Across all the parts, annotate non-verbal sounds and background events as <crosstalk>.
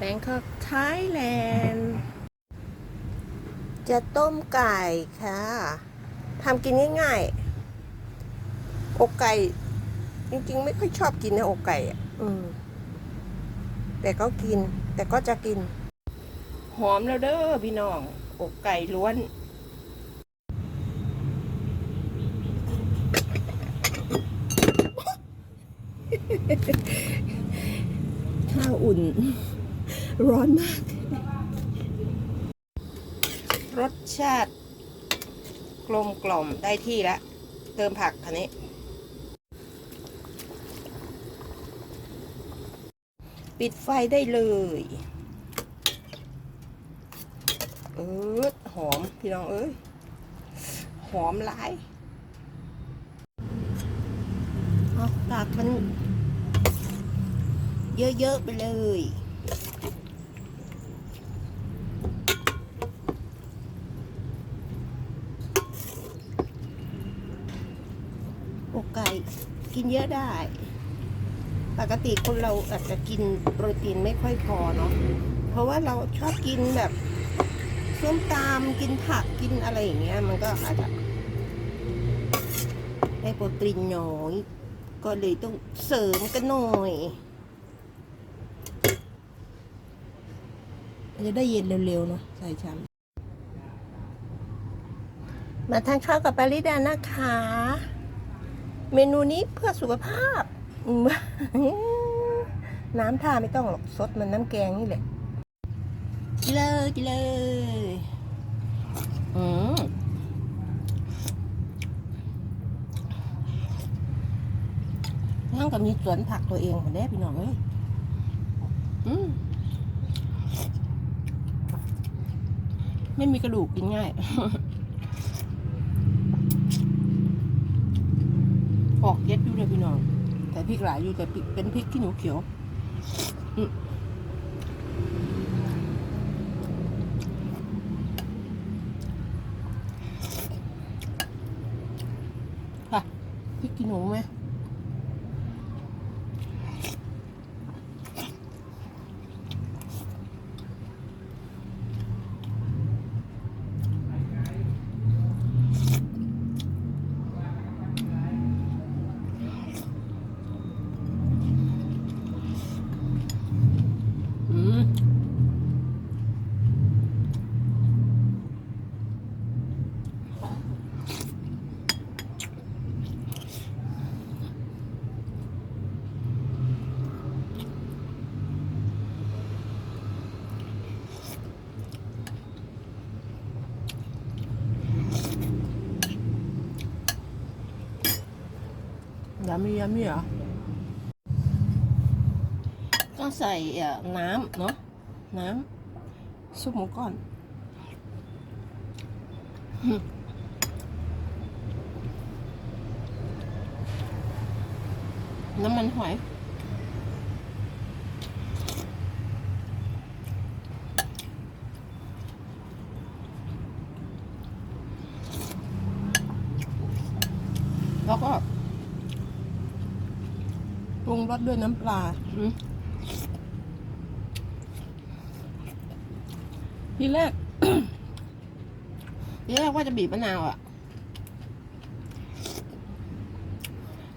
Bangkok Thailand จะต้มไก่ค่ะทำกินง่ายๆ อกไก่ จริงๆ ไม่ค่อยชอบกินนะอกไก่อะอืมแต่ก็กิน แต่ก็จะกิน หอมแล้วเด้อพี่น้อง อกไก่ล้วนข้าวอุ่น ร้อนมาก รสชาติกลมกล่อมได้ที่แล้ว เติมผักคันนี้ ปิดไฟได้เลยเออหอม พี่น้องเอ้ยหอมหลายเอาตากมันเยอะๆไปเลย อกไก่กินเยอะได้ ปกติคนเราอาจจะกินโปรตีนไม่ค่อยพอเนาะเพราะว่าเราชอบกินแบบส้มตำกินผักกินอะไรอย่างเงี้ย มันก็อาจจะได้โปรตีนน้อย ก็เลยต้องเสริมกันหน่อยจะได้เย็นเร็วๆเนาะใส่ชามมาทานข้าวกับปาริดานะคะ เมนูนี้เพื่อสุขภาพ น้ำท่าไม่ต้องหรอกซดมันน้ำแกงนี่แหละกินเลยกินเลยอืมนั่งกับมีสวนผักตัวเองของแด้พี่น้องเอ้ยอืมไม่มีกระดูกกินง่าย ออกเย็ดอยู่เลยพี่น้องแต่พริกหลายอยู่แต่พริกเป็นพริกขี้หนูเขียวค่ะพริกขี้หนูไหม อืม ยามียามีเหรอก็ใส่น้ำเนาะน้ำซุปหมูก้อนน้ำมันหอยแล้วก็ รุงรสด้วยน้ำปลาอืมทีแรกทีแรกว่าจะบีบมะนาวอะ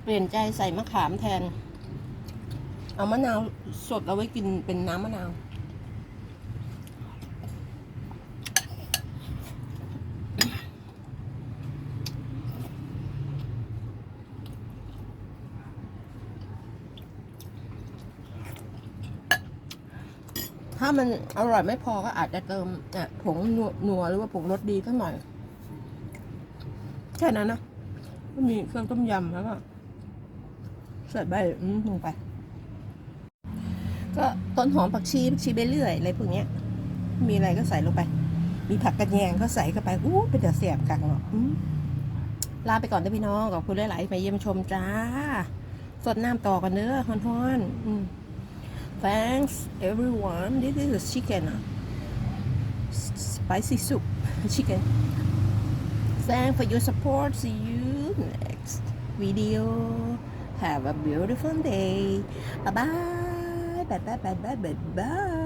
เปลี่ยนใจใส่มะขามแทน เอามะนาวสดเอาไว้กินเป็นน้ำมะนาว ถ้ามันอร่อยไม่พอก็อาจจะเติมอะผงนัวนัวหรือว่าผงรสดีสักหน่อย แค่นั้นนะก็มีเครื่องต้มยำแล้วก็ใส่ใบลงไป ก็ต้นหอมผักชีผักชีไปเรื่อยอะไรพวกเนี้ยมีอะไรก็ใส่ลงไป มีผักกระแยงก็ใส่เข้าไปอู้เป็นแต่เสียบกังเนาะอืมลาไปก่อนนะพี่น้องขอบคุณหลายๆมาเยี่ยมชมจ้า สดน้ำต่อกันเด้อฮอนๆอืม Thanks everyone. This is a chicken. uh, Spicy soup. <laughs> Chicken. Thanks for your support. See you next video. Have a beautiful day. Bye bye. Bye bye bye bye bye bye.